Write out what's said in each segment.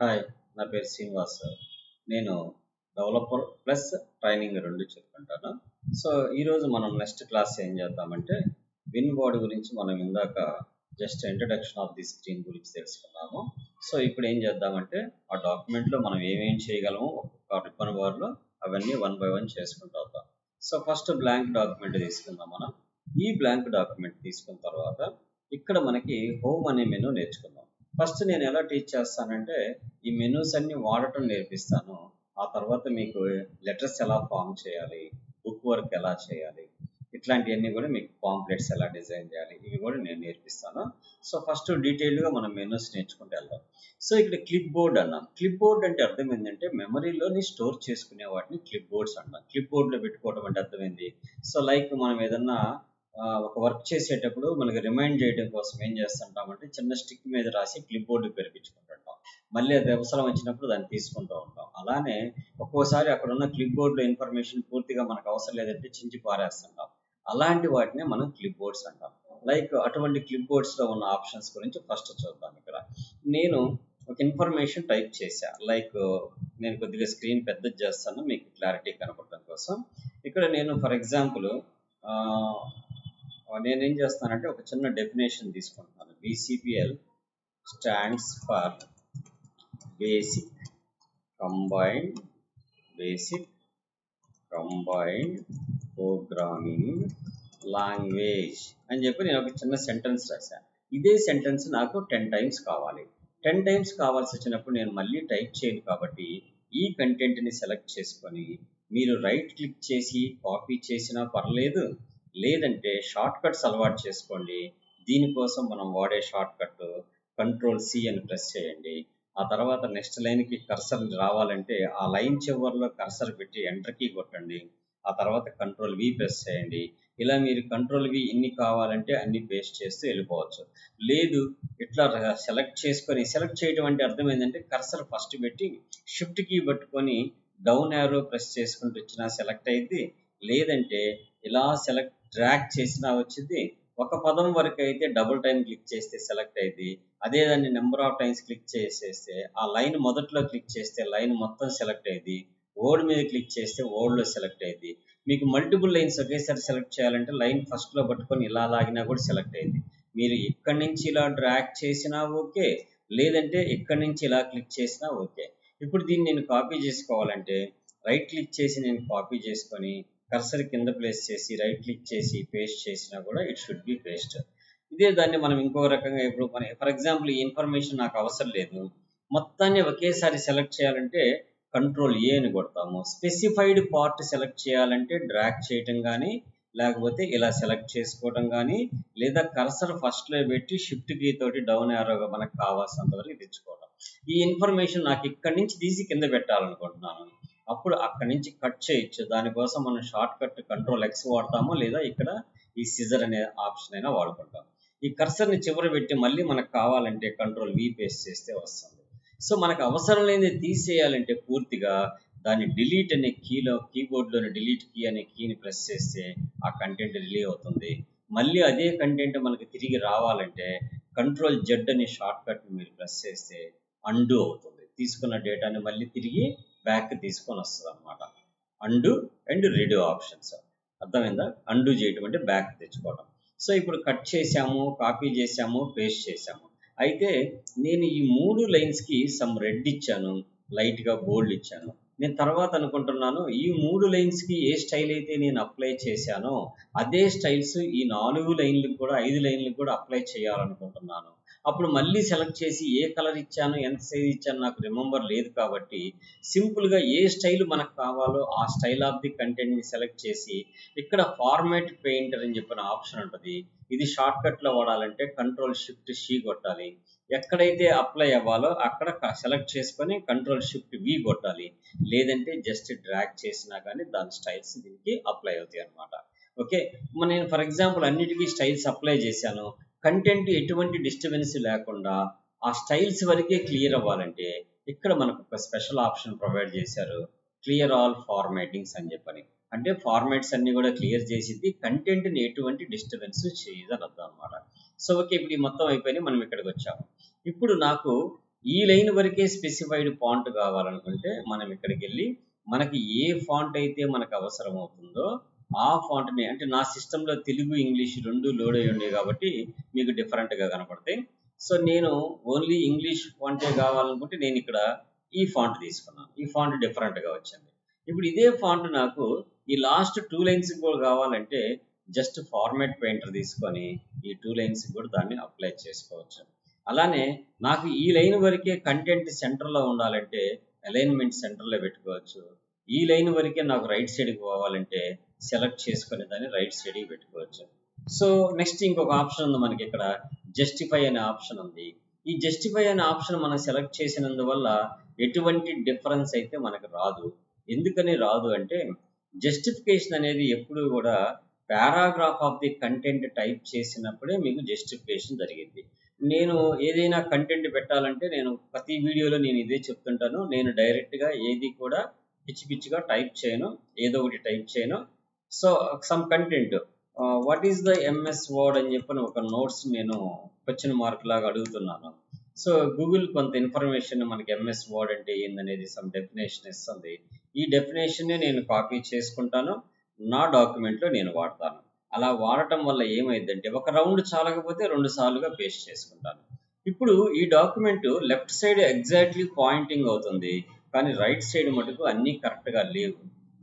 Hi నా పేరు శ్రీనివాస్. నేను డెవలపర్ ప్లస్ ట్రైనింగ్ రెండు చెప్పుకుంటాను. సో ఈరోజు మనం నెక్స్ట్ క్లాస్ ఏం చేద్దామంటే విన్ బోర్డ్ గురించి మనం ఇందాక just introduction of the screen గురించి తెలుసుకున్నాము. సో ఇప్పుడు ఏం చేద్దామంటే ఆ డాక్యుమెంట్లో మనం ఏమేం చేయగలము ఒక్కొక్క రిబ్బన్ బార్లో అవన్నీ వన్ బై వన్ చేసుకుంటూ వద్దాం. సో ఫస్ట్ బ్లాంక్ డాక్యుమెంట్ తీసుకుందాం మనం. ఈ బ్లాంక్ డాక్యుమెంట్ తీసుకున్న తర్వాత ఇక్కడ మనకి హోమ్ అనే మెనూ నేర్చుకుందాం. ఫస్ట్ నేను ఎలా టీచ్ చేస్తానంటే ఈ మెనూస్ అన్ని వాడటం నేర్పిస్తాను. ఆ తర్వాత మీకు లెటర్స్ ఎలా ఫామ్ చేయాలి బుక్ వర్క్ ఎలా చేయాలి ఇట్లాంటివన్నీ కూడా మీకు పాంప్లెట్స్ ఎలా డిజైన్ చేయాలి ఇవి కూడా నేను నేర్పిస్తాను. సో ఫస్ట్ డీటెయిల్గా మనం మెనూస్ నేర్చుకుంటూ వెళ్దాం. సో ఇక్కడ క్లిప్ బోర్డ్ అన్నాం. క్లిప్ బోర్డ్ అంటే అర్థం ఏంటంటే మెమరీలోని స్టోర్ చేసుకునే వాటిని క్లిప్ బోర్డ్స్ అంటాం. క్లిప్ బోర్డ్లో పెట్టుకోవడం అంటే అర్థమైంది సో లైక్ మనం ఏదన్నా ఒక వర్క్ చేసేటప్పుడు మనకి రిమైండ్ చేయడం కోసం ఏం చేస్తుంటామంటే చిన్న స్టిక్ మీద రాసి క్లిప్ బోర్డు పెరిపించుకుంటుంటాం. మళ్ళీ అది అవసరం వచ్చినప్పుడు దాన్ని తీసుకుంటూ ఉంటాం. అలానే ఒక్కోసారి అక్కడ ఉన్న క్లిప్ బోర్డులో ఇన్ఫర్మేషన్ పూర్తిగా మనకు అవసరం లేదంటే చించి పారేస్తుంటాం. అలాంటి వాటిని మనం క్లిప్ బోర్డ్స్ అంటాం. లైక్ అటువంటి క్లిప్ బోర్డ్స్లో ఉన్న ఆప్షన్స్ గురించి ఫస్ట్ చూద్దాం ఇక్కడ. నేను ఒక ఇన్ఫర్మేషన్ టైప్ చేశా. లైక్ నేను కొద్దిగా స్క్రీన్ పెద్దది చేస్తాను మీకు క్లారిటీ కనపడటం కోసం. ఇక్కడ నేను ఫర్ ఎగ్జాంపుల్ నేనేం చేస్తానంటే ఒక చిన్న డెఫినేషన్ తీసుకుంటున్నాను. BCPL stands for basic combined basic combined programming language అని చెప్పి నేను ఒక చిన్న సెంటెన్స్ రాశాను. ఇదే సెంటెన్స్ నాకు టెన్ టైమ్స్ కావాలి. టెన్ టైమ్స్ కావాల్సి వచ్చినప్పుడు నేను మళ్ళీ టైప్ చేయను కాబట్టి ఈ కంటెంట్ని సెలెక్ట్ చేసుకొని మీరు రైట్ క్లిక్ చేసి కాపీ చేసినా పర్లేదు లేదంటే షార్ట్ కట్స్ అలవాటు చేసుకోండి. దీనికోసం మనం వాడే షార్ట్ కట్ కంట్రోల్ సి అని ప్రెస్ చేయండి. ఆ తర్వాత నెక్స్ట్ లైన్కి కర్సర్ రావాలంటే ఆ లైన్ చివరిలో కర్సర్ పెట్టి ఎంటర్ కీ కొట్టండి. ఆ తర్వాత కంట్రోల్ వి ప్రెస్ చేయండి. ఇలా మీరు కంట్రోల్ వి ఇన్ని కావాలంటే అన్ని పేస్ట్ చేస్తూ వెళ్ళిపోవచ్చు. లేదు ఇట్లా సెలెక్ట్ చేసుకొని సెలెక్ట్ చేయడం అంటే అర్థం ఏంటంటే కర్సర్ ఫస్ట్ పెట్టి షిఫ్ట్ కీ పట్టుకొని డౌన్ యారో ప్రెస్ చేసుకుంటూ వచ్చినా సెలెక్ట్ అయింది లేదంటే ఇలా సెలెక్ట్ డ్రాక్ చేసినా వచ్చింది. ఒక పదం వరకు అయితే డబుల్ టైం క్లిక్ చేస్తే సెలెక్ట్ అయింది అదే దాన్ని నెంబర్ ఆఫ్ టైమ్స్ క్లిక్ చేసేస్తే ఆ లైన్ మొదట్లో క్లిక్ చేస్తే లైన్ మొత్తం సెలెక్ట్ అయింది ఓడ్ మీద క్లిక్ చేస్తే ఓడ్లో సెలెక్ట్ అయింది మీకు మల్టిపుల్ లైన్స్ ఒకేసారి సెలెక్ట్ చేయాలంటే లైన్ ఫస్ట్లో పట్టుకొని ఇలా లాగినా కూడా సెలెక్ట్ అయింది మీరు ఇక్కడి నుంచి ఇలా డ్రాక్ చేసినా ఓకే లేదంటే ఇక్కడి నుంచి ఇలా క్లిక్ చేసినా ఓకే. ఇప్పుడు దీన్ని నేను కాపీ చేసుకోవాలంటే రైట్ క్లిక్ చేసి నేను కాపీ చేసుకొని కర్సర్ కింద ప్లేస్ చేసి రైట్ క్లిక్ చేసి పేస్ట్ చేసినా కూడా ఇట్ షుడ్ బి పేస్ట్ ఇదే దాన్ని మనం ఇంకొక రకంగా ఇప్పుడు మన ఫర్ ఎగ్జాంపుల్ ఈ ఇన్ఫర్మేషన్ నాకు అవసరం లేదు. మొత్తాన్ని ఒకేసారి సెలెక్ట్ చేయాలంటే కంట్రోల్ ఏ అని కొడతాము. స్పెసిఫైడ్ పార్ట్ సెలెక్ట్ చేయాలంటే డ్రాక్ చేయటం కానీ లేకపోతే ఇలా సెలెక్ట్ చేసుకోవడం కానీ లేదా కర్సర్ ఫస్ట్లో పెట్టి షిఫ్ట్ కీ తోటి డౌన్ యారోగా మనకు కావాల్సినంత వరకు తెచ్చుకోవడం ఈ ఇన్ఫర్మేషన్ నాకు ఇక్కడి నుంచి తీసి కింద పెట్టాలనుకుంటున్నాను. అప్పుడు అక్కడి నుంచి కట్ చేయొచ్చు. దానికోసం మనం షార్ట్ కట్ కంట్రోల్ ఎక్స్ వాడతాము లేదా ఇక్కడ ఈ సిజర్ అనే ఆప్షన్ అయినా వాడుకుంటాం. ఈ కర్సర్ని చివరి పెట్టి మళ్ళీ మనకు కావాలంటే కంట్రోల్ వి పేస్ట్ చేస్తే వస్తుంది. సో మనకు అవసరం లేనిది తీసేయాలంటే పూర్తిగా దాన్ని డిలీట్ అనే కీలో కీబోర్డ్లోని డిలీట్ కీ అనే కీని ప్రెస్ చేస్తే ఆ కంటెంట్ రిలీవ్ అవుతుంది. మళ్ళీ అదే కంటెంట్ మనకి తిరిగి రావాలంటే కంట్రోల్ జెడ్ అనే షార్ట్ కట్ని మీరు ప్రెస్ చేస్తే అండూ అవుతుంది. తీసుకున్న డేటాని మళ్ళీ తిరిగి బ్యాక్ తీసుకొని వస్తుంది అనమాట అండు అండ్ రెడీ ఆప్షన్స్ అర్థమైందా? అండు చేయటం అంటే బ్యాక్ తెచ్చుకోవడం సో ఇప్పుడు కట్ చేసాము కాపీ చేసాము పేస్ట్ చేసాము. అయితే నేను ఈ మూడు లైన్స్కి సమ్ రెడ్ ఇచ్చాను లైట్గా బోల్డ్ ఇచ్చాను. నేను తర్వాత అనుకుంటున్నాను ఈ మూడు లైన్స్కి ఏ స్టైల్ అయితే నేను అప్లై చేశానో అదే స్టైల్స్ ఈ నాలుగు లైన్లకు కూడా ఐదు లైన్లకు కూడా అప్లై చేయాలనుకుంటున్నాను. అప్పుడు మళ్ళీ సెలెక్ట్ చేసి ఏ కలర్ ఇచ్చాను ఎంత సైజ్ ఇచ్చాను నాకు రిమెంబర్ లేదు కాబట్టి సింపుల్గా ఏ స్టైల్ మనకు కావాలో ఆ స్టైల్ ఆఫ్ ది కంటెంట్ని సెలెక్ట్ చేసి ఇక్కడ ఫార్మాట్ పెయింటర్ అని చెప్పిన ఆప్షన్ ఉంటుంది. ఇది షార్ట్కట్లో వాడాలంటే కంట్రోల్ షిఫ్ట్ షీ కొట్టాలి. ఎక్కడైతే అప్లై అవ్వాలో అక్కడ సెలెక్ట్ చేసుకొని కంట్రోల్ షిఫ్ట్ వి కొట్టాలి. లేదంటే జస్ట్ డ్రాగ్ చేసినా కానీ దాని స్టైల్స్ దీనికి అప్లై అవుతాయి అనమాట ఓకే నేను ఫర్ ఎగ్జాంపుల్ అన్నిటికీ స్టైల్స్ అప్లై చేశాను. కంటెంట్ ఎటువంటి డిస్టర్బెన్స్ లేకుండా ఆ స్టైల్స్ వరకే క్లియర్ అవ్వాలంటే ఇక్కడ మనకు ఒక స్పెషల్ ఆప్షన్ ప్రొవైడ్ చేశారు. క్లియర్ ఆల్ ఫార్మాటింగ్స్ అని చెప్పని. అంటే ఫార్మాట్స్ అన్ని కూడా క్లియర్ చేసింది కంటెంట్ని ఎటువంటి డిస్టర్బెన్స్ చేయదని అర్థం అనమాట సో ఓకే ఇప్పుడు ఈ మొత్తం అయిపోయి మనం ఇక్కడికి వచ్చాము. ఇప్పుడు నాకు ఈ లైన్ వరకే స్పెసిఫైడ్ ఫాంట్ కావాలనుకుంటే మనం ఇక్కడికి వెళ్ళి మనకి ఏ ఫాంట్ అయితే మనకు అవసరం అవుతుందో ఆ ఫాంట్ని అంటే నా సిస్టంలో తెలుగు ఇంగ్లీష్ రెండు లోడ్ అయి ఉండే కాబట్టి మీకు డిఫరెంట్గా కనపడతాయి. సో నేను ఓన్లీ ఇంగ్లీష్ ఫాంటే కావాలనుకుంటే నేను ఇక్కడ ఈ ఫాంట్ తీసుకున్నాను. ఈ ఫాంట్ డిఫరెంట్గా వచ్చింది. ఇప్పుడు ఇదే ఫాంట్ నాకు ఈ లాస్ట్ టూ లైన్స్ కూడా కావాలంటే జస్ట్ ఫార్మాట్ పెయింటర్ తీసుకొని ఈ టూ లైన్స్ కూడా దాన్ని అప్లై చేసుకోవచ్చు. అలానే నాకు ఈ లైన్ వరకే కంటెంట్ సెంటర్లో ఉండాలంటే అలైన్మెంట్ సెంటర్లో పెట్టుకోవచ్చు. ఈ లైన్ వరకే నాకు రైట్ సైడ్కి పోవాలంటే సెలెక్ట్ చేసుకుని దాన్ని రైట్ సైడ్కి పెట్టుకోవచ్చు. సో నెక్స్ట్ ఇంకొక ఆప్షన్ ఉంది మనకి ఇక్కడ. జస్టిఫై అనే ఆప్షన్ ఉంది. ఈ జస్టిఫై అనే ఆప్షన్ మనం సెలెక్ట్ చేసినందువల్ల ఎటువంటి డిఫరెన్స్ అయితే మనకు రాదు. ఎందుకని రాదు అంటే జస్టిఫికేషన్ అనేది ఎప్పుడు కూడా paragraph of the content type చేసినప్పుడే మీకు జస్టిఫికేషన్ జరిగింది. నేను ఏదైనా కంటెంట్ పెట్టాలంటే నేను ప్రతి వీడియోలో నేను ఇదే చెప్తుంటాను. నేను డైరెక్ట్గా ఏది కూడా పిచ్చి పిచ్చిగా టైప్ చేయను. ఏదో ఒకటి టైప్ చేయను. So some content what is the MS Word అని చెప్పని ఒక నోట్స్ నేను క్వశ్చన్ మార్క్ లాగా అడుగుతున్నాను. సో గూగుల్ కొంత ఇన్ఫర్మేషన్ మనకి ఎంఎస్ వర్డ్ అంటే ఏందనేది సమ్ డెఫినేషన్ ఇస్తుంది. ఈ డెఫినేషన్ నేను కాపీ చేసుకుంటాను. నా డాక్యుమెంట్లో నేను వాడతాను. అలా వాడటం వల్ల ఏమైందంటే ఒక రౌండ్ చాలకపోతే రెండు సార్లుగా పేస్ట్ చేసుకుంటాను. ఇప్పుడు ఈ document left side exactly pointing అవుతుంది. కానీ రైట్ సైడ్ మటుకు అన్నీ కరెక్ట్గా లేవు.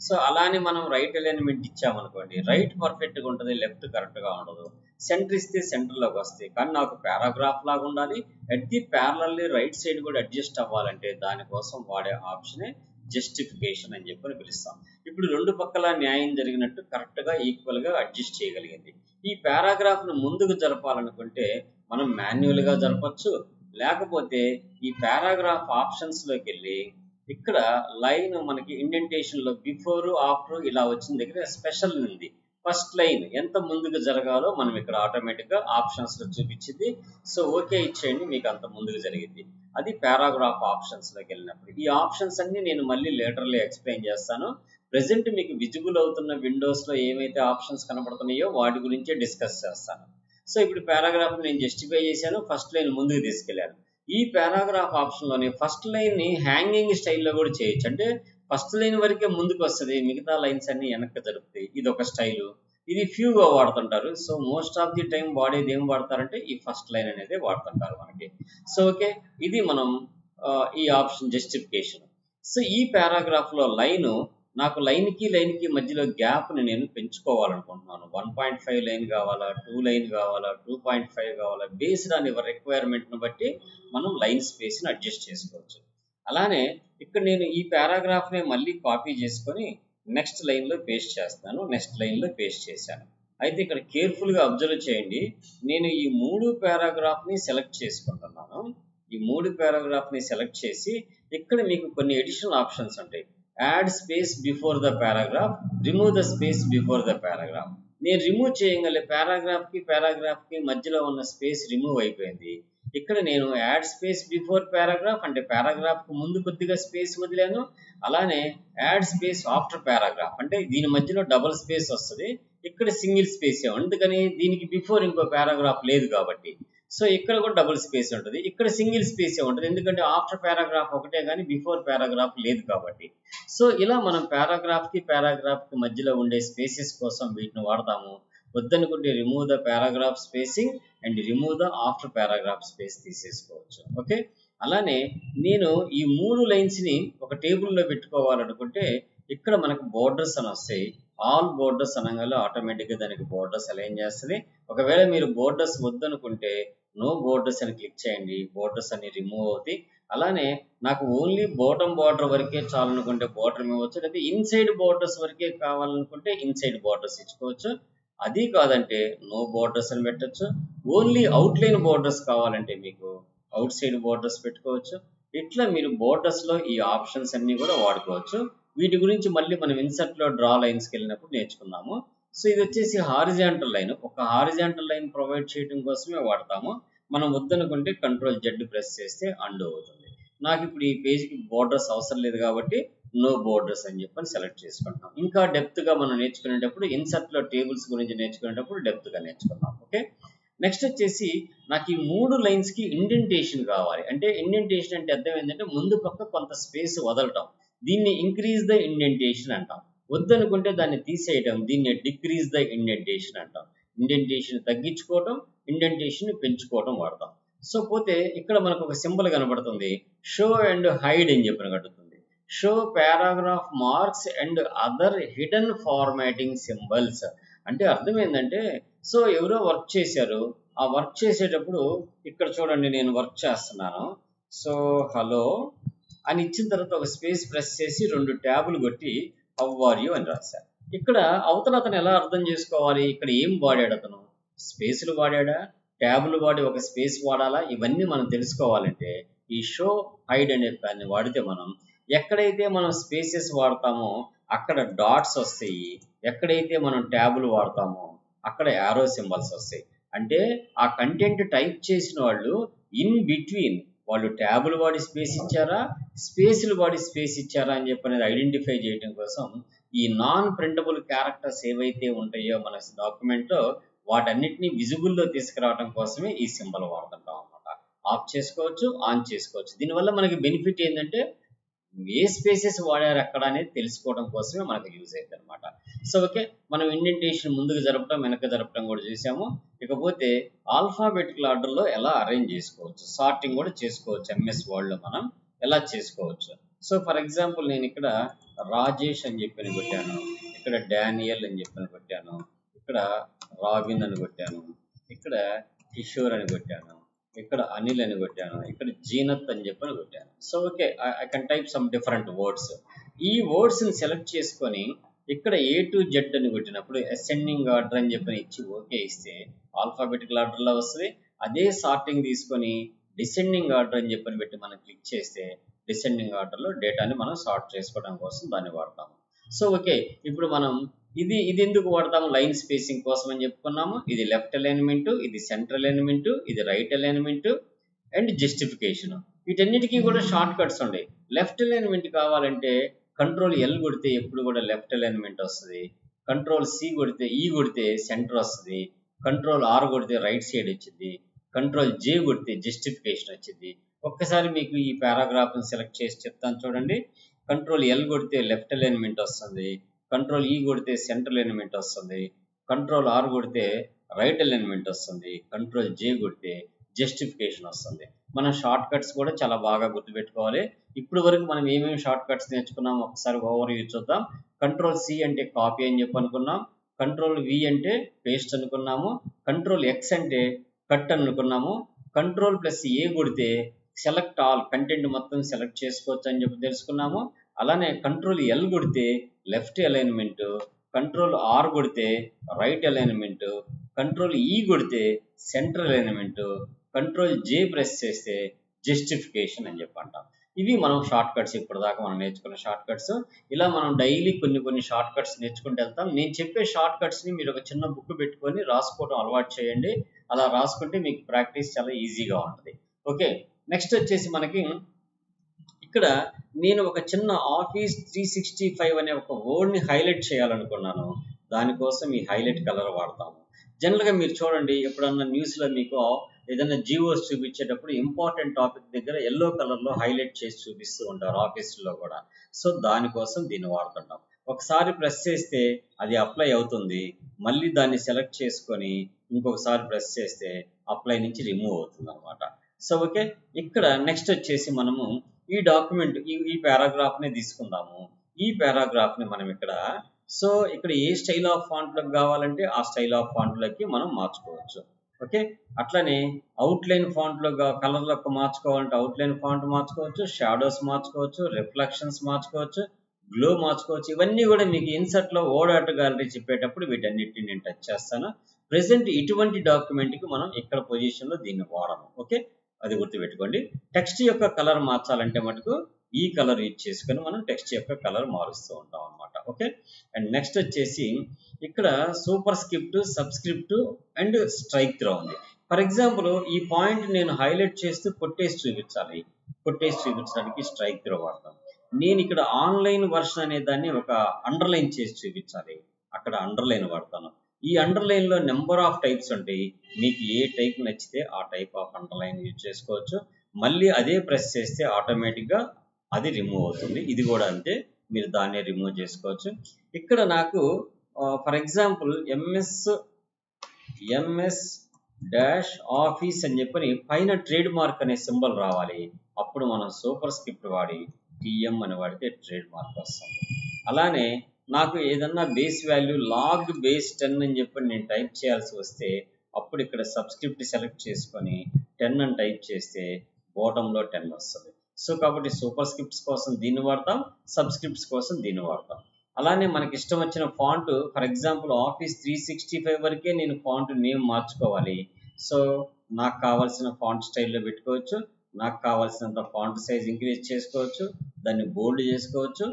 సో అలానే మనం రైట్ అలైన్మెంట్ ఇచ్చామనుకోండి రైట్ పర్ఫెక్ట్గా ఉంటుంది లెఫ్ట్ కరెక్ట్గా ఉండదు. సెంటర్ ఇస్తే సెంటర్లోకి వస్తాయి. కానీ నాకు పారాగ్రాఫ్ లాగా ఉండాలి at the parallelly right side కూడా అడ్జస్ట్ అవ్వాలంటే దానికోసం వాడే ఆప్షనే జస్టిఫికేషన్ అని చెప్పని పిలుస్తాం. ఇప్పుడు రెండు పక్కల న్యాయం జరిగినట్టు కరెక్ట్గా ఈక్వల్గా అడ్జస్ట్ చేయగలిగింది. ఈ పారాగ్రాఫ్ను ముందుకు జరపాలనుకుంటే మనం మాన్యువల్గా జరపచ్చు. లేకపోతే ఈ పారాగ్రాఫ్ ఆప్షన్స్లోకి వెళ్ళి ఇక్కడ లైన్ మనకి ఇండెంటేషన్లో బిఫోర్ ఆఫ్టర్ ఇలా వచ్చిన దగ్గర స్పెషల్ ఉంది. ఫస్ట్ లైన్ ఎంత ముందుకు జరగాలో మనం ఇక్కడ ఆటోమేటిక్గా ఆప్షన్స్లో చూపించింది. సో ఓకే ఇచ్చేయండి మీకు అంత ముందుకు జరిగింది. అది పారాగ్రాఫ్ ఆప్షన్స్లోకి వెళ్ళినప్పుడు. ఈ ఆప్షన్స్ అన్ని నేను మళ్ళీ లేటర్లో ఎక్స్ప్లెయిన్ చేస్తాను. ప్రజెంట్ మీకు విజిబుల్ అవుతున్న విండోస్లో ఏమైతే ఆప్షన్స్ కనబడుతున్నాయో వాటి గురించే డిస్కస్ చేస్తాను. సో ఇప్పుడు పారాగ్రాఫ్ నేను జస్టిఫై చేశాను. ఫస్ట్ లైన్ ముందుకు తీసుకెళ్ళాను ఈ పారాగ్రాఫ్ ఆప్షన్లోని ఫస్ట్ లైన్ని హ్యాంగింగ్ స్టైల్లో కూడా చేయొచ్చు. అంటే ఫస్ట్ లైన్ వరకే ముందుకు వస్తుంది మిగతా లైన్స్ అన్ని వెనక్కి జరుగుతాయి ఇది ఒక స్టైలు ఇది ఫ్యూగా వాడుతుంటారు. So most of the time వాడేది ఏం వాడతారంటే ఈ ఫస్ట్ లైన్ అనేది వాడుతుంటారు మనకి. So okay. ఇది మనం ఈ ఆప్షన్ జస్టిఫికేషన్ సో ఈ పారాగ్రాఫ్లో లైను నాకు లైన్కి లైన్కి మధ్యలో గ్యాప్ని నేను పెంచుకోవాలనుకుంటున్నాను. వన్ పాయింట్ ఫైవ్ లైన్ కావాలా టూ లైన్ కావాలా టూ పాయింట్ ఫైవ్ కావాలా బేస్డ్ ఆన్ యువర్ రిక్వైర్మెంట్ని బట్టి మనం లైన్ స్పేస్ని అడ్జస్ట్ చేసుకోవచ్చు. అలానే ఇక్కడ నేను ఈ పారాగ్రాఫ్ని మళ్ళీ కాపీ చేసుకొని నెక్స్ట్ లైన్లో పేస్ట్ చేస్తాను నెక్స్ట్ లైన్లో పేస్ట్ చేశాను. అయితే ఇక్కడ కేర్ఫుల్గా అబ్జర్వ్ చేయండి. నేను ఈ మూడు పారాగ్రాఫ్ని సెలెక్ట్ చేసుకుంటున్నాను. ఈ మూడు పారాగ్రాఫ్ని సెలెక్ట్ చేసి ఇక్కడ మీకు కొన్ని ఎడిషనల్ ఆప్షన్స్ ఉంటాయి. Add space before the paragraph remove the space before the paragraph నేను రిమూవ్ చేయగల పారాగ్రాఫ్కి పారాగ్రాఫ్కి మధ్యలో ఉన్న స్పేస్ రిమూవ్ అయిపోయింది. ఇక్కడ నేను యాడ్ స్పేస్ బిఫోర్ పారాగ్రాఫ్ అంటే పారాగ్రాఫ్ ముందు కొద్దిగా స్పేస్ వదిలాను. అలానే యాడ్ స్పేస్ ఆఫ్టర్ పారాగ్రాఫ్ అంటే దీని మధ్యలో డబుల్ స్పేస్ వస్తుంది. ఇక్కడ సింగిల్ స్పేస్ అందుకని దీనికి బిఫోర్ ఇంకో పారాగ్రాఫ్ లేదు కాబట్టి. సో ఇక్కడ కూడా డబుల్ స్పేస్ ఉంటుంది. ఇక్కడ సింగిల్ స్పేస్ ఉంటుంది. ఎందుకంటే ఆఫ్టర్ పారాగ్రాఫ్ ఒకటే కానీ బిఫోర్ పారాగ్రాఫ్ లేదు కాబట్టి. సో ఇలా మనం పారాగ్రాఫ్కి పారాగ్రాఫ్కి మధ్యలో ఉండే స్పేసెస్ కోసం వీటిని వాడతాము. వద్దనుకుంటే remove the paragraph spacing and remove the after paragraph space తీసేసుకోవచ్చు. ఓకే అలానే నేను ఈ మూడు లైన్స్ని ఒక టేబుల్లో పెట్టుకోవాలనుకుంటే ఇక్కడ మనకు బోర్డర్స్ అని వస్తాయి. ఆల్ బోర్డర్స్ అనగానే ఆటోమేటిక్గా దానికి బోర్డర్స్ అలైన్ చేస్తుంది. ఒకవేళ మీరు బోర్డర్స్ వద్దనుకుంటే నో బోర్డర్స్ అని క్లిక్ చేయండి. బోర్డర్స్ అన్ని రిమూవ్ అవుతాయి అలానే నాకు ఓన్లీ బాటమ్ బార్డర్ వరకే చాలనుకుంటే బార్డర్ ఇవ్వచ్చు. లేదా ఇన్సైడ్ బోర్డర్స్ వరకే కావాలనుకుంటే ఇన్సైడ్ బోర్డర్స్ ఇచ్చుకోవచ్చు. అది కాదంటే నో బోర్డర్స్ అని పెట్టచ్చు. ఓన్లీ అవుట్లైన్ బోర్డర్స్ కావాలంటే మీకు అవుట్ సైడ్ బోర్డర్స్ పెట్టుకోవచ్చు. ఇట్లా మీరు బోర్డర్స్లో ఈ ఆప్షన్స్ అన్నీ కూడా వాడుకోవచ్చు. వీటి గురించి మళ్ళీ మనం ఇన్సర్ట్లో డ్రా లైన్స్కి వెళ్ళినప్పుడు నేర్చుకుందాము. సో ఇది వచ్చేసి హారిజాంటల్ లైన్ ఒక హారిజాంటల్ లైన్ ప్రొవైడ్ చేయడం కోసమే వాడతాము. మనం వద్దనుకుంటే కంట్రోల్ జెడ్ ప్రెస్ చేస్తే అండ్ అవుతుంది. నాకు ఇప్పుడు ఈ పేజ్కి బోర్డర్స్ అవసరం లేదు కాబట్టి నో బోర్డర్స్ అని చెప్పని సెలెక్ట్ చేసుకుంటాం. ఇంకా డెప్త్గా మనం నేర్చుకునేటప్పుడు ఇన్సర్ట్లో టేబుల్స్ గురించి నేర్చుకునేటప్పుడు డెప్త్గా నేర్చుకున్నాం ఓకే నెక్స్ట్ వచ్చేసి నాకు ఈ మూడు లైన్స్కి ఇండెంటేషన్ కావాలి. అంటే ఇండెంటేషన్ అంటే అర్థం ఏంటంటే ముందు పక్క కొంత స్పేస్ వదలటం. దీన్ని ఇంక్రీజ్ ద ఇండెంటేషన్ అంటాం. వద్దనుకుంటే దాన్ని తీసేయటం దీన్ని డిక్రీజ్ ద ఇండెంటేషన్ అంటాం. ఇండెంటేషన్ తగ్గించుకోవటం ఇండెంటేషన్ పెంచుకోవటం వాడతాం. సో పోతే ఇక్కడ మనకు ఒక సింబల్ కనబడుతుంది. షో అండ్ హైడ్ అని చెప్పిన కట్టుతుంది show paragraph marks and other hidden formatting symbols అంటే అర్థం ఏంటంటే సో ఎవరో వర్క్ చేశారు ఆ వర్క్ చేసేటప్పుడు ఇక్కడ చూడండి నేను వర్క్ చేస్తున్నాను. సో హలో అని ఇచ్చిన తర్వాత ఒక స్పేస్ ప్రెస్ చేసి రెండు ట్యాబులు కొట్టి ఆర్ యూ అని రాశారు ఇక్కడ అవతల అతను ఎలా అర్థం చేసుకోవాలి? ఇక్కడ ఏం వాడాడు అతను? స్పేసులు వాడాడా? ట్యాబ్లు వాడి ఒక స్పేస్ వాడాలా? ఇవన్నీ మనం తెలుసుకోవాలంటే ఈ షో హైడ్ అనే దాన్ని వాడితే మనం ఎక్కడైతే మనం స్పేసెస్ వాడతామో అక్కడ డాట్స్ వస్తాయి. ఎక్కడైతే మనం ట్యాబులు వాడతామో అక్కడ యారో సింబల్స్ వస్తాయి. అంటే ఆ కంటెంట్ టైప్ చేసిన వాళ్ళు ఇన్ బిట్వీన్ వాళ్ళు ట్యాబులు వాడి స్పేస్ ఇచ్చారా? స్పేస్లు వాడి స్పేస్ ఇచ్చారా అని చెప్పి అనేది ఐడెంటిఫై చేయడం కోసం ఈ నాన్ ప్రింటబుల్ క్యారెక్టర్స్ ఏవైతే ఉంటాయో మన డాక్యుమెంట్లో వాటన్నిటిని విజిబుల్లో తీసుకురావడం కోసమే ఈ సింబల్ వాడుతుంటాం అనమాట ఆఫ్ చేసుకోవచ్చు ఆన్ చేసుకోవచ్చు. దీనివల్ల మనకి బెనిఫిట్ ఏంటంటే ఏ స్పేసెస్ వాడారు అక్కడ అనేది తెలుసుకోవడం కోసమే మనకు యూజ్ అవుతుంది అనమాట సో ఓకే మనం ఇండెంటేషన్ ముందుకు జరపడం వెనక జరపడం కూడా చేసాము ఇకపోతే ఆల్ఫాబెటికల్ ఆర్డర్లో ఎలా అరేంజ్ చేసుకోవచ్చు? సార్టింగ్ కూడా చేసుకోవచ్చు ఎంఎస్ వర్డ్లో మనం ఎలా చేసుకోవచ్చు? సో ఫర్ ఎగ్జాంపుల్ నేను ఇక్కడ రాజేష్ అని చెప్పి కొట్టాను ఇక్కడ డానియల్ అని చెప్పి కొట్టాను ఇక్కడ రాబిన్ అని కొట్టాను ఇక్కడ కిషోర్ అని కొట్టాను ఇక్కడ అనిల్ అని కొట్టాను ఇక్కడ జీనత్ అని చెప్పని కొట్టాను. So okay I can type some different words ఈ వర్డ్స్ని సెలెక్ట్ చేసుకొని ఇక్కడ ఏ టు జెడ్ అని కొట్టినప్పుడు అసెండింగ్ ఆర్డర్ అని చెప్పని ఇచ్చి ఓకే ఇస్తే ఆల్ఫాబెటికల్ ఆర్డర్లో వస్తుంది. అదే సార్టింగ్ తీసుకొని డిసెండింగ్ ఆర్డర్ అని చెప్పని పెట్టి మనం క్లిక్ చేస్తే డిసెండింగ్ ఆర్డర్లో డేటాని మనం సార్ట్ చేసుకోవడం కోసం దాన్ని వాడతాము. సో ఓకే ఇప్పుడు మనం ఇది ఇది ఎందుకు వాడతాము? లైన్ స్పేసింగ్ కోసం అని చెప్పుకున్నాము. ఇది లెఫ్ట్ అలైన్మెంట్ ఇది సెంట్రల్ అలైన్మెంట్ ఇది రైట్ అలైన్మెంట్ అండ్ జస్టిఫికేషన్. వీటన్నిటికీ కూడా షార్ట్ కట్స్ ఉన్నాయి లెఫ్ట్ అలైన్మెంట్ కావాలంటే కంట్రోల్ ఎల్ కొడితే ఎప్పుడు కూడా లెఫ్ట్ అలైన్మెంట్ వస్తుంది. కంట్రోల్ సి కొడితే ఈ కొడితే సెంటర్ వస్తుంది. కంట్రోల్ ఆర్ కొడితే రైట్ సైడ్ వచ్చింది. కంట్రోల్ జే కొడితే జస్టిఫికేషన్ వచ్చింది. ఒక్కసారి మీకు ఈ పారాగ్రాఫ్ని సెలెక్ట్ చేసి చెప్తాను చూడండి. కంట్రోల్ ఎల్ కొడితే లెఫ్ట్ అలైన్మెంట్ వస్తుంది. కంట్రోల్ ఈ e కొడితే సెంట్రల్ ఎలిమెంట్ వస్తుంది. కంట్రోల్ ఆర్ కొడితే రైట్ ఎలిమెంట్ వస్తుంది. కంట్రోల్ జే కొడితే జస్టిఫికేషన్ వస్తుంది. మనం షార్ట్ కట్స్ కూడా చాలా బాగా గుర్తుపెట్టుకోవాలి. ఇప్పుడు వరకు మనం ఏమేమి షార్ట్ కట్స్ నేర్చుకున్నాం? ఒకసారి ఓవర్ వ్యూ చూద్దాం. కంట్రోల్ సి అంటే కాపీ అని చెప్పి అనుకున్నాం. కంట్రోల్ వి అంటే పేస్ట్ అనుకున్నాము. కంట్రోల్ ఎక్స్ అంటే కట్ అనుకున్నాము. కంట్రోల్ ప్లస్ ఏ కొడితే సెలెక్ట్ ఆల్ కంటెంట్ మొత్తం సెలెక్ట్ చేసుకోవచ్చు అని చెప్పి తెలుసుకున్నాము. అలానే కంట్రోల్ ఎల్ కొడితే లెఫ్ట్ అలైన్మెంట్ కంట్రోల్ ఆర్ కొడితే రైట్ అలైన్మెంట్ కంట్రోల్ ఈ కొడితే center alignment control J press చేస్తే జస్టిఫికేషన్ అని చెప్పి అంటాం ఇవి మనం షార్ట్ కట్స్ ఇప్పటిదాకా మనం నేర్చుకున్న షార్ట్ కట్స్ ఇలా మనం డైలీ కొన్ని కొన్ని షార్ట్ కట్స్ నేర్చుకుంటూ వెళ్తాం. నేను చెప్పే షార్ట్ కట్స్ని మీరు ఒక చిన్న బుక్ పెట్టుకొని రాసుకోవడం అలవాటు చేయండి. అలా రాసుకుంటే మీకు ప్రాక్టీస్ చాలా ఈజీగా ఉంటుంది. ఓకే నెక్స్ట్ వచ్చేసి మనకి ఇక్కడ నేను ఒక చిన్న ఆఫీస్ త్రీ సిక్స్టీ ఫైవ్ అనే ఒక వర్డ్ని హైలైట్ చేయాలనుకున్నాను. దానికోసం ఈ హైలైట్ కలర్ వాడతాము. జనరల్గా మీరు చూడండి ఎప్పుడన్నా న్యూస్లో మీకు ఏదైనా జీవోస్ చూపించేటప్పుడు ఇంపార్టెంట్ టాపిక్ దగ్గర ఎల్లో కలర్లో హైలైట్ చేసి చూపిస్తూ ఉంటారు ఆఫీసులో కూడా. సో దానికోసం దీన్ని వాడుతుంటాం. ఒకసారి ప్రెస్ చేస్తే అది అప్లై అవుతుంది. మళ్ళీ దాన్ని సెలెక్ట్ చేసుకొని ఇంకొకసారి ప్రెస్ చేస్తే అప్లై నుంచి రిమూవ్ అవుతుంది అనమాట సో ఓకే ఇక్కడ నెక్స్ట్ వచ్చేసి మనము ఈ డాక్యుమెంట్ ఈ ఈ పారాగ్రాఫ్ని తీసుకుందాము. ఈ పారాగ్రాఫ్ని మనం ఇక్కడ సో ఇక్కడ ఏ స్టైల్ ఆఫ్ ఫాంట్లకు కావాలంటే ఆ స్టైల్ ఆఫ్ ఫాంట్లకి మనం మార్చుకోవచ్చు. ఓకే? అట్లనే అవుట్లైన్ ఫాంట్లో కలర్లకు మార్చుకోవాలంటే అవుట్లైన్ ఫాంట్ మార్చుకోవచ్చు షాడోస్ మార్చుకోవచ్చు రిఫ్లెక్షన్స్ మార్చుకోవచ్చు గ్లో మార్చుకోవచ్చు. ఇవన్నీ కూడా మీకు ఇన్సర్ట్లో ఓడాట్ గ్యాలరీ చెప్పేటప్పుడు వీటన్నిటిని నేను టచ్ చేస్తాను. ప్రెసెంట్ ఇటువంటి డాక్యుమెంట్కి మనం ఇక్కడ పొజిషన్లో దీన్ని వాడము. ఓకే? అది గుర్తుపెట్టుకోండి. టెక్స్ట్ యొక్క కలర్ మార్చాలంటే మటుకు ఈ కలర్ యూజ్ చేసుకొని మనం టెక్స్ట్ యొక్క కలర్ మారుస్తూ ఉంటాం అనమాట ఓకే? అండ్ నెక్స్ట్ వచ్చేసి ఇక్కడ superscript subscript and strikethrough ఉంది. ఫర్ ఎగ్జాంపుల్ ఈ పాయింట్ నేను హైలైట్ చేస్తూ కొట్టేసి చూపించాలి. కొట్టేసి చూపించడానికి స్ట్రైక్ త్రో వాడతాం. నేను ఇక్కడ ఆన్లైన్ వర్షన్ అనే దాన్ని ఒక అండర్లైన్ చేసి చూపించాలి. అక్కడ అండర్లైన్ వాడతాను. ఈ అండర్లైన్లో నెంబర్ ఆఫ్ టైప్స్ ఉంటాయి మీకు ఏ టైప్ నచ్చితే ఆ టైప్ ఆఫ్ అండర్లైన్ యూజ్ చేసుకోవచ్చు. మళ్ళీ అదే ప్రెస్ చేస్తే ఆటోమేటిక్గా అది రిమూవ్ అవుతుంది. ఇది కూడా అంతే. మీరు దాన్ని రిమూవ్ చేసుకోవచ్చు. ఇక్కడ నాకు for example MS MS dash office అని చెప్పని పైన ట్రేడ్ మార్క్ అనే సింబల్ రావాలి. అప్పుడు మనం సూపర్ స్క్రిప్ట్ వాడి టిఎం అని వాడితే ట్రేడ్ మార్క్ వస్తుంది. అలానే నాకు ఏదన్నా base value log base ten అని చెప్పి నేను టైప్ చేయాల్సి వస్తే అప్పుడు ఇక్కడ సబ్స్క్రిప్ట్ సెలెక్ట్ చేసుకొని టెన్ అని టైప్ చేస్తే బాటంలో టెన్ వస్తుంది. సో కాబట్టి సూపర్ స్క్రిప్ట్స్ కోసం దీన్ని వాడతాం సబ్స్క్రిప్ట్స్ కోసం దీన్ని వాడతాం. అలానే మనకి ఇష్టం వచ్చిన font for example office three sixty five వరకే నేను ఫాంట్ నేమ్ మార్చుకోవాలి. సో నాకు కావాల్సిన ఫాంట్ స్టైల్లో పెట్టుకోవచ్చు నాకు కావాల్సినంత ఫాంట్ సైజ్ ఇంక్రీజ్ చేసుకోవచ్చు దాన్ని బోల్డ్ చేసుకోవచ్చు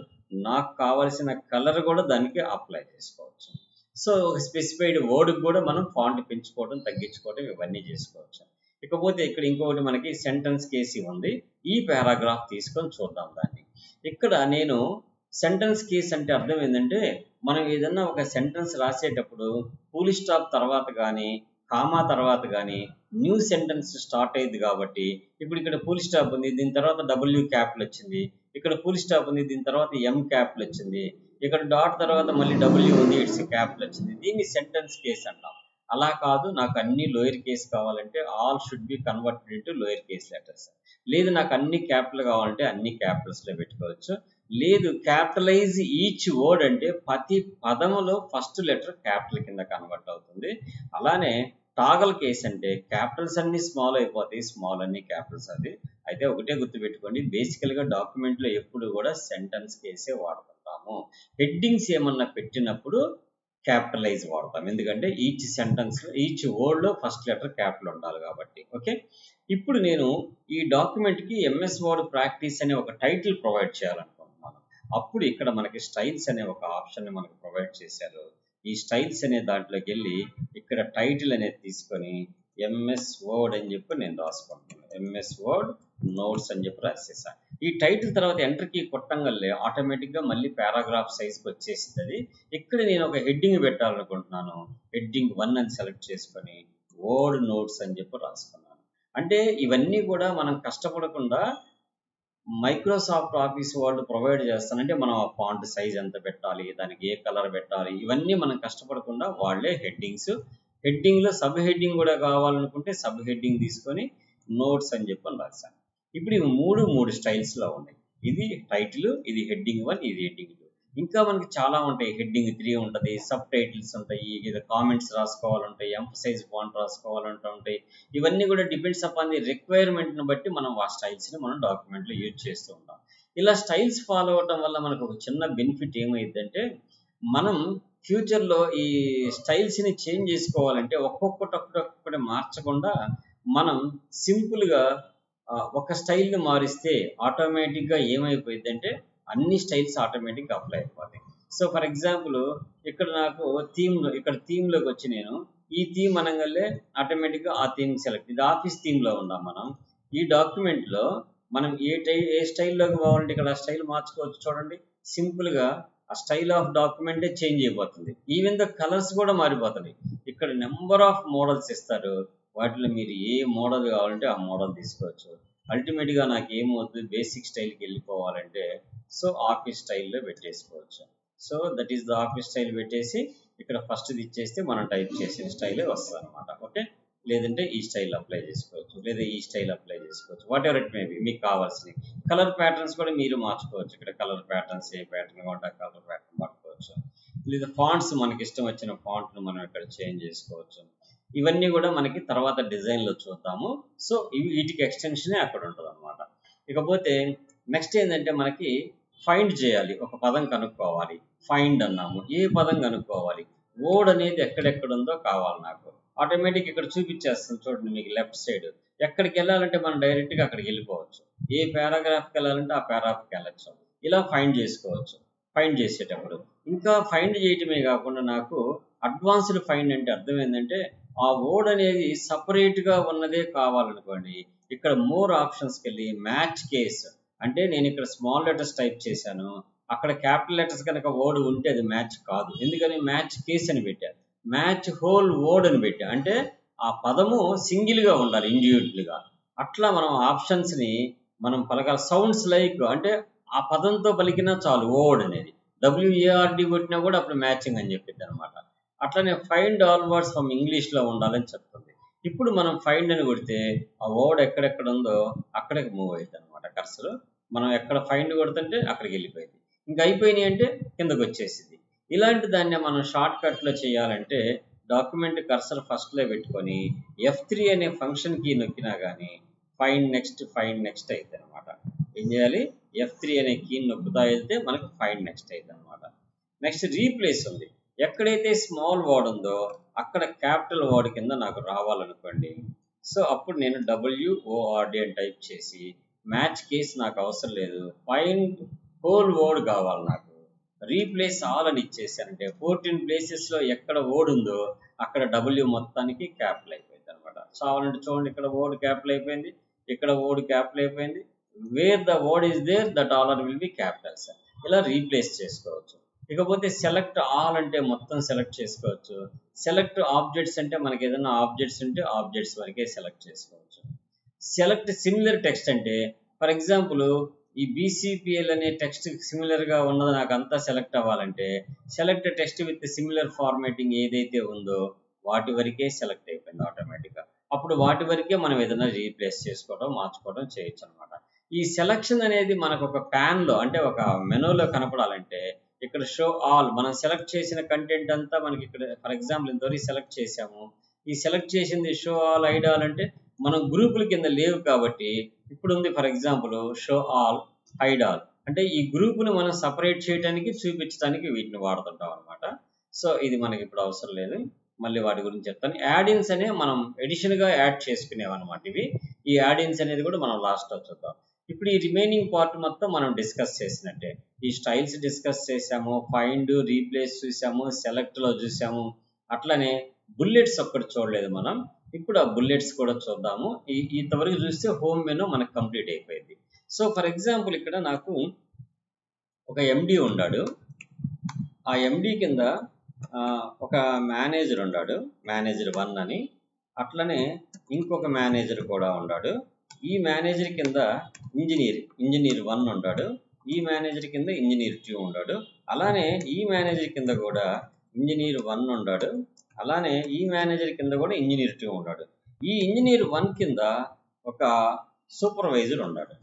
నాకు కావలసిన కలర్ కూడా దానికి అప్లై చేసుకోవచ్చు. సో ఒక స్పెసిఫైడ్ వర్డ్కి కూడా మనం ఫాంట్ పెంచుకోవడం తగ్గించుకోవడం ఇవన్నీ చేసుకోవచ్చు. ఇకపోతే ఇక్కడ ఇంకొకటి మనకి సెంటెన్స్ కేసి ఉంది. ఈ పారాగ్రాఫ్ తీసుకొని చూద్దాం దాన్ని. ఇక్కడ నేను సెంటెన్స్ కేస్ అంటే అర్థం ఏంటంటే మనం ఏదన్నా ఒక సెంటెన్స్ రాసేటప్పుడు పూలి స్టాప్ తర్వాత కానీ కామా తర్వాత కానీ న్యూ సెంటెన్స్ స్టార్ట్ అయ్యింది కాబట్టి ఇప్పుడు ఇక్కడ పూల్ స్టాప్ ఉంది దీని తర్వాత డబ్ల్యూ క్యాపిల్ వచ్చింది ఇక్కడ ఫుల్ స్టాప్ ఉంది దీని తర్వాత ఎం క్యాప్లు వచ్చింది. ఇక్కడ డాట్ తర్వాత మళ్ళీ డబ్ల్యూ ఉంది ఇట్స్ క్యాప్లు వచ్చింది. దీన్ని సెంటెన్స్ కేస్ అంటాం. అలా కాదు నాకు అన్ని లోయర్ కేస్ కావాలంటే all should be converted into lower case letters లేదు నాకు అన్ని క్యాపిటల్ కావాలంటే అన్ని క్యాపిటల్స్లో పెట్టుకోవచ్చు. లేదు క్యాపిటలైజ్ ఈచ్ వర్డ్ అంటే ప్రతి పదములో ఫస్ట్ లెటర్ క్యాపిటల్ కింద కన్వర్ట్ అవుతుంది. అలానే టాగల్ కేస్ అంటే క్యాపిటల్స్ అన్ని స్మాల్ అయిపోతాయి స్మాల్ అన్ని క్యాపిటల్స్ అది. అయితే ఒకటే గుర్తుపెట్టుకోండి బేసికల్గా డాక్యుమెంట్లో ఎప్పుడు కూడా సెంటెన్స్ కేసే వాడుతుంటాము హెడ్డింగ్స్ ఏమన్నా పెట్టినప్పుడు క్యాపిటలైజ్ వాడతాం. ఎందుకంటే ఈచ్ సెంటెన్స్ ఈచ్ వర్డ్లో ఫస్ట్ లెటర్ క్యాపిటల్ ఉండాలి కాబట్టి ఓకే ఇప్పుడు నేను ఈ డాక్యుమెంట్కి ఎంఎస్ వర్డ్ ప్రాక్టీస్ అనే ఒక టైటిల్ ప్రొవైడ్ చేయాలనుకుంటున్నాను. అప్పుడు ఇక్కడ మనకి స్టైల్స్ అనే ఒక ఆప్షన్ని మనకు ప్రొవైడ్ చేశారు. ఈ స్టైల్స్ అనే దాంట్లోకి వెళ్ళి ఇక్కడ టైటిల్ అనేది తీసుకొని ఎంఎస్ వర్డ్ అని చెప్పి నేను రాసుకుంటున్నాను. ఎంఎస్ వర్డ్ నోట్స్ అని చెప్పి రాసేసాను ఈ టైటిల్ తర్వాత ఎంటర్ కీ కొట్టంగానే ఆటోమేటిక్గా మళ్ళీ పారాగ్రాఫ్ సైజ్కి వచ్చేసింది అది ఇక్కడ నేను ఒక హెడ్డింగ్ పెట్టాలనుకుంటున్నాను. హెడ్డింగ్ వన్ అని సెలెక్ట్ చేసుకొని వర్డ్ నోట్స్ అని చెప్పి రాసుకున్నాను. అంటే ఇవన్నీ కూడా మనం కష్టపడకుండా మైక్రోసాఫ్ట్ ఆఫీస్ వాళ్ళు ప్రొవైడ్ చేస్తానంటే మనం ఆ ఫాంట్ సైజ్ ఎంత పెట్టాలి దానికి ఏ కలర్ పెట్టాలి ఇవన్నీ మనం కష్టపడకుండా వాళ్ళే హెడ్డింగ్స్ హెడ్డింగ్లో సబ్ హెడ్డింగ్ కూడా కావాలనుకుంటే సబ్ హెడ్డింగ్ తీసుకొని నోట్స్ అని చెప్పని రాశాను. ఇప్పుడు ఇవి మూడు మూడు స్టైల్స్లో ఉన్నాయి. ఇది టైటిల్ ఇది హెడ్డింగ్ వన్ ఇది హెడ్డింగ్ ఇంకా మనకి చాలా ఉంటాయి. హెడ్డింగ్ త్రీ ఉంటుంది సబ్ టైటిల్స్ ఉంటాయి ఏదో కామెంట్స్ రాసుకోవాలంటాయి ఎంఫసైజ్ బాండ్ రాసుకోవాలంటూ ఉంటాయి ఇవన్నీ కూడా డిపెండ్స్ అపాన్ ది రిక్వైర్మెంట్ని బట్టి మనం ఆ స్టైల్స్ని మనం డాక్యుమెంట్లో యూజ్ చేస్తూ ఉంటాం. ఇలా స్టైల్స్ ఫాలో అవడం వల్ల మనకు ఒక చిన్న బెనిఫిట్ ఏమైందంటే మనం ఫ్యూచర్లో ఈ స్టైల్స్ని చేంజ్ చేసుకోవాలంటే ఒక్కొక్కటి ఒక్కొక్కటి మార్చకుండా మనం సింపుల్గా ఒక స్టైల్ని మారిస్తే ఆటోమేటిక్గా ఏమైపోయిందంటే అన్ని స్టైల్స్ ఆటోమేటిక్గా అప్లై అయిపోతాయి. సో ఫర్ ఎగ్జాంపుల్ ఇక్కడ నాకు థీమ్ ఇక్కడ థీమ్లోకి వచ్చి నేను ఈ థీమ్ అనగానే ఆటోమేటిక్గా ఆ థీమ్ సెలెక్ట్ ఇది ఆఫీస్ థీమ్లో ఉన్నాం మనం. ఈ డాక్యుమెంట్లో మనం ఏ టై ఏ స్టైల్లోకి కావాలంటే ఇక్కడ ఆ స్టైల్ మార్చుకోవచ్చు చూడండి. సింపుల్గా ఆ స్టైల్ ఆఫ్ డాక్యుమెంటే చేంజ్ అయిపోతుంది. ఈవెన్ ద కలర్స్ కూడా మారిపోతుంది ఇక్కడ నెంబర్ ఆఫ్ మోడల్స్ ఇస్తారు. వాటిలో మీరు ఏ మోడల్ కావాలంటే ఆ మోడల్ తీసుకోవచ్చు. అల్టిమేట్గా నాకు ఏమవుతుంది? బేసిక్ స్టైల్కి వెళ్ళిపోవాలంటే సో ఆఫీస్ స్టైల్లో పెట్టేసుకోవచ్చు. So that is the office style పెట్టేసి ఇక్కడ ఫస్ట్ ఇచ్చేస్తే మనం టైప్ చేసిన స్టైలే వస్తుంది అనమాట ఓకే లేదంటే ఈ స్టైల్ అప్లై చేసుకోవచ్చు. లేదా ఈ స్టైల్ అప్లై చేసుకోవచ్చు. వాట్ ఎవర్ ఇట్ మేబీ మీకు కావాల్సినవి. కలర్ ప్యాటర్న్స్ కూడా మీరు మార్చుకోవచ్చు. ఇక్కడ కలర్ ప్యాటర్న్స్ ఏ ప్యాటర్న్ కావాలంటే కలర్ ప్యాటర్న్ పట్టుకోవచ్చు. లేదా ఫాంట్స్ మనకి ఇష్టం వచ్చిన ఫాంట్ను మనం ఇక్కడ చేంజ్ చేసుకోవచ్చు. ఇవన్నీ కూడా మనకి తర్వాత డిజైన్లో చూద్దాము. సో ఇవి వీటికి ఎక్స్టెన్షనే అక్కడ ఉంటుంది అనమాట ఇకపోతే నెక్స్ట్ ఏంటంటే మనకి ఫైండ్ చేయాలి. ఒక పదం కనుక్కోవాలి. ఫైండ్ అన్నాము. ఏ పదం కనుక్కోవాలి? ఓడ్ అనేది ఎక్కడెక్కడ ఉందో కావాలి నాకు. ఆటోమేటిక్ ఇక్కడ చూపించేస్తుంది చూడండి మీకు లెఫ్ట్ సైడ్ ఎక్కడికి వెళ్ళాలంటే మనం డైరెక్ట్గా అక్కడికి వెళ్ళిపోవచ్చు. ఏ పారాగ్రాఫ్కి వెళ్ళాలంటే ఆ పారాగ్రాఫ్కి వెళ్ళచ్చు. ఇలా ఫైండ్ చేసుకోవచ్చు. ఫైండ్ చేసేటప్పుడు. ఇంకా ఫైండ్ చేయటమే కాకుండా నాకు అడ్వాన్స్డ్ ఫైండ్ అంటే అర్థం ఏంటంటే ఆ వర్డ్ అనేది సపరేట్గా ఉన్నదే కావాలనుకోండి. ఇక్కడ మోర్ ఆప్షన్స్కి వెళ్ళి మ్యాచ్ కేస్ అంటే నేను ఇక్కడ స్మాల్ లెటర్స్ టైప్ చేశాను. అక్కడ క్యాపిటల్ లెటర్స్ కనుక వర్డ్ ఉంటే అది మ్యాచ్ కాదు. ఎందుకని? మ్యాచ్ కేస్ అని పెట్టారు. మ్యాచ్ హోల్ వర్డ్ అని పెట్టా. అంటే ఆ పదము సింగిల్గా ఉండాలి ఇండివిజువల్గా అట్లా మనం ఆప్షన్స్ని మనం పలకాలి. సౌండ్స్ లైక్ అంటే ఆ పదంతో పలికినా చాలు ఓడ్ అనేది. డబ్ల్యూఏఆర్డి కొట్టినా కూడా అప్పుడు మ్యాచింగ్ అని చెప్పింది అనమాట అట్లనే ఫైండ్ ఆల్ వర్డ్స్ ఫ్రమ్ ఇంగ్లీష్లో ఉండాలని చెప్తుంది. ఇప్పుడు మనం ఫైండ్ అని కొడితే ఆ వర్డ్ ఎక్కడెక్కడ ఉందో అక్కడికి మూవ్ అవుతుంది అనమాట కర్సలు మనం ఎక్కడ ఫైండ్ కొడుతుంటే అక్కడికి వెళ్ళిపోయింది. ఇంకా అయిపోయినాయి అంటే కిందకు వచ్చేసింది. ఇలాంటి దాన్ని మనం షార్ట్ కట్లో చేయాలంటే డాక్యుమెంట్ కర్సర్ ఫస్ట్లో పెట్టుకొని ఎఫ్ త్రీ అనే ఫంక్షన్కి నొక్కినా కానీ ఫైండ్ నెక్స్ట్ ఫైండ్ నెక్స్ట్ అయితే అనమాట ఏం చేయాలి? ఎఫ్ త్రీ అనే కీ నొక్కుతా వెళ్తే మనకు ఫైండ్ నెక్స్ట్ అయితే అనమాట నెక్స్ట్ రీప్లేస్ ఉంది. ఎక్కడైతే స్మాల్ వర్డ్ ఉందో అక్కడ క్యాపిటల్ వర్డ్ కింద నాకు రావాలనుకోండి. సో అప్పుడు నేను డబ్ల్యూఓఆర్డి అని టైప్ చేసి మ్యాచ్ కేస్ నాకు అవసరం లేదు. ఫైండ్ హోల్ ఓడ్ కావాలి నాకు. రీప్లేస్ ఆల్ అని ఇచ్చేసానంటే ఫోర్టీన్ ప్లేసెస్లో ఎక్కడ ఓడ్ ఉందో అక్కడ డబ్ల్యూ మొత్తానికి క్యాపిల్ అయిపోయింది అనమాట సో అవ్వాలంటే చూడండి ఇక్కడ ఓడ్ క్యాపిల్ అయిపోయింది ఇక్కడ ఓడ్ క్యాపిల్ అయిపోయింది. Where the word is there the dollar will be capitals ఇలా రీప్లేస్ చేసుకోవచ్చు. ఇకపోతే సెలెక్ట్ ఆల్ అంటే మొత్తం సెలెక్ట్ చేసుకోవచ్చు. సెలెక్ట్ ఆబ్జెక్ట్స్ అంటే మనకి ఏదైనా ఆబ్జెక్ట్స్ ఉంటే ఆబ్జెక్ట్స్ వరకే సెలెక్ట్ చేసుకోవచ్చు. సెలెక్ట్ సిమిలర్ టెక్స్ట్ అంటే ఫర్ ఎగ్జాంపుల్ ఈ బీసీపీఎల్ అనే టెక్స్ట్ సిమిలర్గా ఉన్నది నాకు అంతా సెలెక్ట్ అవ్వాలంటే select text with similar formatting ఏదైతే ఉందో వాటి వరకే సెలెక్ట్ అయిపోయింది ఆటోమేటిక్గా. అప్పుడు వాటి వరకే మనం ఏదైనా రీప్లేస్ చేసుకోవడం మార్చుకోవడం చేయొచ్చు అనమాట ఈ సెలక్షన్ అనేది మనకు ఒక ప్యాన్లో అంటే ఒక మెనూలో కనపడాలంటే ఇక్కడ షో ఆల్ మనం సెలెక్ట్ చేసిన కంటెంట్ అంతా మనకి ఇక్కడ ఫర్ ఎగ్జాంపుల్ ఇంతవరకు సెలెక్ట్ చేసాము ఈ సెలెక్ట్ చేసింది షో ఆల్ హైడ్ ఆల్ అంటే మనం గ్రూపుల కింద లేవు కాబట్టి ఇప్పుడు ఉంది for example show all hide all అంటే ఈ గ్రూపుని మనం సపరేట్ చేయడానికి చూపించడానికి వీటిని వాడుతుంటాం అనమాట సో ఇది మనకి ఇప్పుడు అవసరం లేదు. మళ్ళీ వాటి గురించి చెప్తాను. యాడిన్స్ అనే మనం ఎడిషన్గా యాడ్ చేసుకునేవన్నమాట ఇవి. ఈ యాడిన్స్ అనేది కూడా మనం లాస్ట్లో చూద్దాం. ఇప్పుడు ఈ రిమైనింగ్ పార్ట్ మొత్తం మనం డిస్కస్ చేసినట్టే. ఈ స్టైల్స్ డిస్కస్ చేసాము ఫైండ్ రీప్లేస్ చూసాము సెలెక్ట్లో చూసాము. అట్లనే బుల్లెట్స్ ఒక్కటి చూడలేదు మనం. ఇప్పుడు ఆ బుల్లెట్స్ కూడా చూద్దాము. ఈ ఇంతవరకు చూస్తే హోమ్ మెనూ మనకు కంప్లీట్ అయిపోయింది. సో ఫర్ ఎగ్జాంపుల్ ఇక్కడ నాకు ఒక ఎండి ఉన్నాడు ఆ ఎండి కింద ఒక మేనేజర్ ఉన్నాడు మేనేజర్ వన్ అని. అట్లనే ఇంకొక మేనేజర్ కూడా ఉన్నాడు ఈ మేనేజర్ కింద ఇంజనీర్ ఇంజనీర్ వన్ ఉన్నాడు ఈ మేనేజర్ కింద ఇంజనీర్ టూ ఉన్నాడు అలానే ఈ మేనేజర్ కింద కూడా ఇంజనీర్ వన్ ఉన్నాడు అలానే ఈ మేనేజర్ కింద కూడా ఇంజనీర్ టూ ఉన్నాడు. ఈ ఇంజనీర్ వన్ కింద ఒక సూపర్వైజర్ ఉన్నాడు.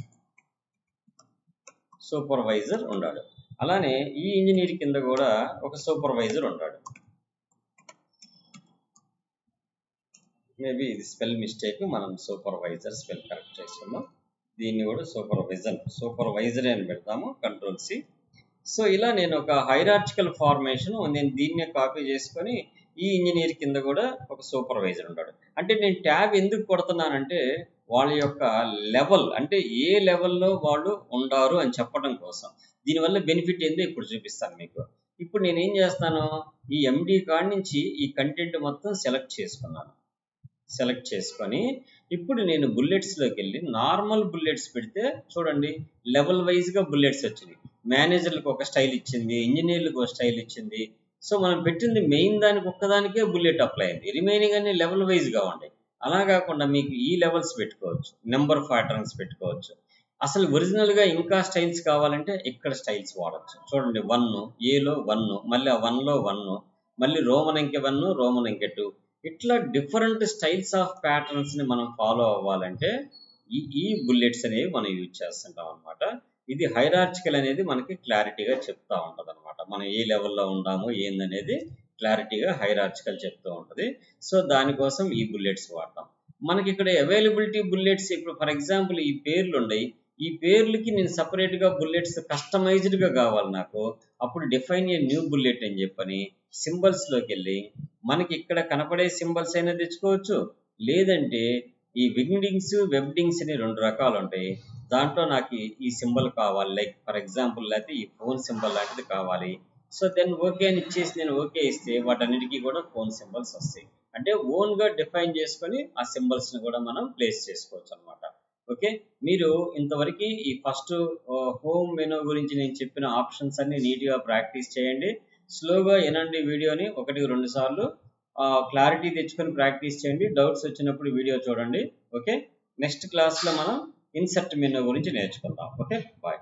సూపర్వైజర్ ఉన్నాడు. అలానే ఈ ఇంజనీర్ కింద కూడా ఒక సూపర్వైజర్ ఉన్నాడు. మేబీ ఇది స్పెల్ మిస్టేక్ మనం సూపర్వైజర్ స్పెల్ కరెక్ట్ చేసుకుందాం. దీన్ని కూడా సూపర్వైజర్ సూపర్వైజర్ అని పెడతాము కంట్రోల్ సి సో ఇలా నేను ఒక హైరార్చికల్ ఫార్మేషన్ నేను దీన్నే కాపీ చేసుకొని ఈ ఇంజనీర్ కింద కూడా ఒక సూపర్వైజర్ ఉంటాడు. అంటే నేను ట్యాబ్ ఎందుకు కొడుతున్నానంటే వాళ్ళ యొక్క లెవెల్ అంటే ఏ లెవెల్లో వాళ్ళు ఉండారు అని చెప్పడం కోసం. దీనివల్ల బెనిఫిట్ ఏందో ఇప్పుడు చూపిస్తాను మీకు. ఇప్పుడు నేను ఏం చేస్తాను? ఈ ఎండి కార్డ్ నుంచి ఈ కంటెంట్ మొత్తం సెలెక్ట్ చేసుకున్నాను. సెలెక్ట్ చేసుకొని ఇప్పుడు నేను బుల్లెట్స్లోకి వెళ్ళి నార్మల్ బుల్లెట్స్ పెడితే చూడండి లెవెల్ వైజ్గా బుల్లెట్స్ వచ్చినాయి. మేనేజర్లకు ఒక స్టైల్ ఇచ్చింది ఇంజనీర్లకు ఒక స్టైల్ ఇచ్చింది సో మనం పెట్టింది మెయిన్ దానికి ఒక్కదానికే బుల్లెట్ అప్లై అయింది. రిమైనింగ్ అన్ని లెవెల్ వైజ్గా ఉంటాయి అలా కాకుండా మీకు ఈ లెవెల్స్ పెట్టుకోవచ్చు. నెంబర్ ప్యాటర్న్స్ పెట్టుకోవచ్చు. అసలు ఒరిజినల్గా ఇంకా స్టైల్స్ కావాలంటే ఇక్కడ స్టైల్స్ వాడచ్చు? చూడండి వన్ ఏలో వన్ మళ్ళీ ఆ వన్లో వన్ మళ్ళీ రోమన్ అంకె వన్ రోమన్ అంకె టూ ఇట్లా డిఫరెంట్ స్టైల్స్ ఆఫ్ ప్యాటర్న్స్ని మనం ఫాలో అవ్వాలంటే ఈ ఈ బుల్లెట్స్ అనేవి మనం యూజ్ చేస్తుంటాం అనమాట ఇది హైరార్చికల్ అనేది మనకి క్లారిటీగా చెప్తా ఉంటది అనమాట మనం ఏ లెవెల్లో ఉన్నామో ఏందనేది క్లారిటీగా హైరార్చికల్ చెప్తూ ఉంటుంది. సో దానికోసం ఈ బుల్లెట్స్ వాడతాం. మనకి ఇక్కడ అవైలబిలిటీ బుల్లెట్స్ ఇప్పుడు ఫర్ ఎగ్జాంపుల్ ఈ పేర్లు ఉన్నాయి ఈ పేర్లకి నేను సపరేట్గా బుల్లెట్స్ కస్టమైజ్డ్గా కావాలి నాకు. అప్పుడు డిఫైన్ ఏ న్యూ బుల్లెట్ అని చెప్పని సింబల్స్లోకి వెళ్ళి మనకి ఇక్కడ కనపడే సింబల్స్ అయినా తెచ్చుకోవచ్చు. లేదంటే ఈ వింగ్డింగ్స్ వెబ్డింగ్స్ అని రెండు రకాలు ఉంటాయి దాంట్లో నాకు ఈ సింబల్ కావాలి. లైక్ ఫర్ ఎగ్జాంపుల్ లేకపోతే ఈ ఫోన్ సింబల్ లాంటిది కావాలి. సో దెన్ ఓకే అని ఇచ్చేసి నేను ఓకే ఇస్తే వాటన్నిటికీ కూడా ఫోన్ సింబల్స్ వస్తాయి. అంటే ఓన్గా డిఫైన్ చేసుకొని ఆ సింబల్స్ని కూడా మనం ప్లేస్ చేసుకోవచ్చు అనమాట ఓకే? మీరు ఇంతవరకు ఈ ఫస్ట్ హోమ్ మెనూ గురించి నేను చెప్పిన ఆప్షన్స్ అన్ని నీట్గా ప్రాక్టీస్ చేయండి. స్లోగా వినండి వీడియోని. ఒకటి రెండు సార్లు క్లారిటీ తెచ్చుకొని ప్రాక్టీస్ చేయండి. డౌట్స్ వచ్చినప్పుడు వీడియో చూడండి. ఓకే నెక్స్ట్ క్లాస్లో మనం ఇన్సర్ట్ మెనూ గురించి నేర్చుకుందాం. Okay bye